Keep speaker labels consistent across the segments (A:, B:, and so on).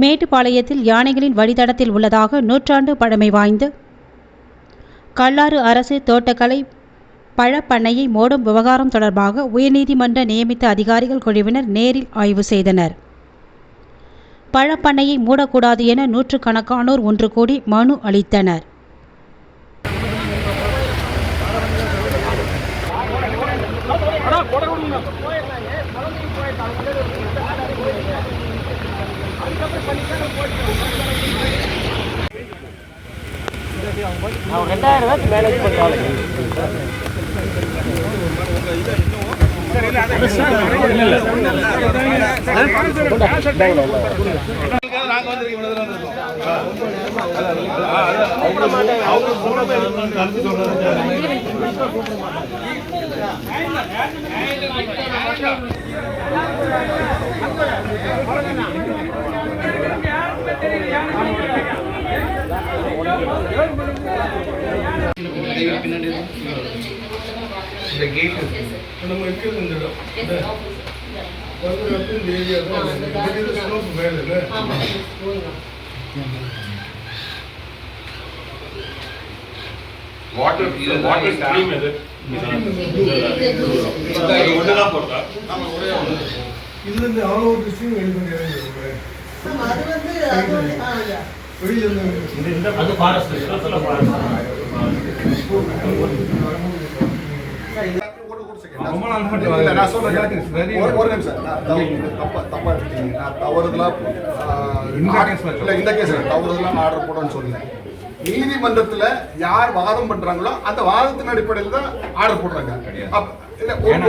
A: மேட்டுப்பாளையத்தில் யானைகளின் வழித்தடத்தில் உள்ளதாக நூற்றாண்டு பழமை வாய்ந்த கல்லாறு அரசு தோட்டக்கலை பழப்பண்ணையை மூடும் விவகாரம் தொடர்பாக உயர்நீதிமன்ற நியமித்த அதிகாரிகள் குழுவினர் நேரில் ஆய்வு செய்தனர். பழப்பண்ணையை மூடக்கூடாது என நூற்றுக்கணக்கானோர் ஒன்று கூடி மனு அளித்தனர்.
B: அவன் ரெண்டாயிரம் ரூபாய்க்கு மேனேஜ் பண்ணுவாங்க
C: இந்த கேட் நம்ம இருக்கிறது இந்த இடம் இந்த ஏரியா தான் இது. மேலே
D: வாட்டர் வாட்டர் ஸ்ட்ரீம் இது
C: இதுல இருந்து அவ்வளோ வெளியே பண்ணி இறங்கிடுவாங்க வெளியில இருந்து
B: அது
E: நான் சொல்றேன் எனக்கு it's
F: ஒரு நிமிஷம் தவறு- தப்பா தப்பா எடுத்துக்கீங்க நான் தவறுதலா
E: இந்த
F: ஆர்டர் case இல்ல இந்த கேஸ் தவறுதலா ஆர்டர் போடணும்னு சொன்னேன் நீதிமன்றத்துல யார் வாதம் பண்றாங்களோ அந்த வாதத்தின் அடிப்படையில் தான் ஆர்டர் போடுறாங்க அப்ப- இல்ல, ஒரு-
E: ஏன்னா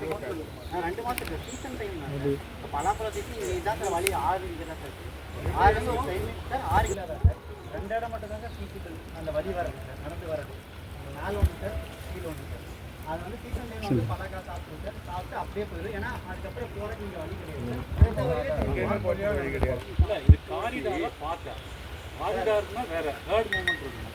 G: ரெண்டு மாசத்துக்கு சீசன் டைம் பலாப்பழம் சீசன் இதுதான் சார். வழி ஆறு இதெல்லாம் சார் ஆறு ஒரு சார் ஆறு இல்லை சார் ரெண்டு இடம் மட்டும் தான் சார் சீசன் அந்த வழி வரது சார் நடந்து வரது மேலே ஒன்று சார் கீழே ஒன்று சார் அது வந்து சீசன் டைம் வந்து பலாக்கா சாப்பிடும் சார் சாப்பிட்டு அப்படியே போயிடும் ஏன்னா அதுக்கப்புறம் போகிறதுக்கு இங்கே வழி கிடையாது
D: இது காரிடார? பார்த்தா காரிடார்னா வேறு. தேர்ட் மூமெண்ட் இருக்கும்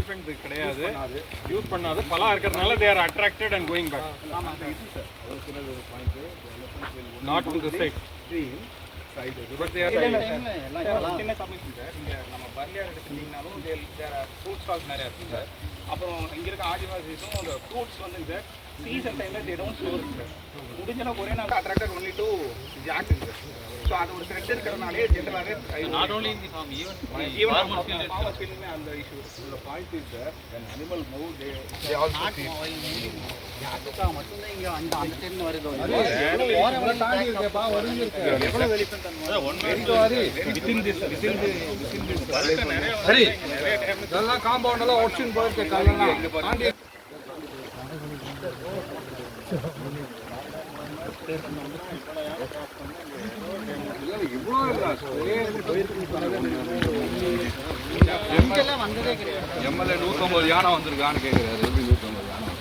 G: அந்த சைடு போகாது
D: காரிடார்னா என்ன பார்த்துனா என்ன
G: இந்த சைடு இறங்காது
D: how do you say elephant கிடையாது யூஸ் பண்ணாது பலா இருக்கிறதுனால they are attracted and going back not to the side but they are
H: சின்ன சப்மிஷன் சார் இங்கே நம்ம பர்லியார் எடுத்துக்கிட்டிங்கனாலும் ஃப்ரூட் ஸ்டால்ஸ் நிறையா இருக்குது சார் அப்புறம் இங்கே இருக்க ஆதிவாசிஸும் அந்த ஃப்ரூட்ஸ் வந்து சார் சீசன் டைமில் தே டோன்ட் ஸ்டோர் சார் முடிஞ்ச அளவுக்கு ஒரே நாள் attracted only to jack sir so அது ஒரு த்ரெட் இருக்கிறனாலே ஜென்ரலாகவே
D: not only in the farm even
H: even farmer ஃபீல்டுமே அந்த issue
F: the point is that when animal move, they,
G: they also யாருக்காக மட்டும்தான் இங்கே அந்த அந்த சைடு வருது.
E: Within this within within this சரி இதெல்லாம் காம்பவுண்ட் எல்லாம் ஒடிச்சுன்னு போயிருக்கு கல்லெல்லாம். தாண்டி எம்எல்ஏ நூற்றம்பது யானை வந்திருக்கான்னு கேட்குறாரு எப்படி நூற்றம்பது யானை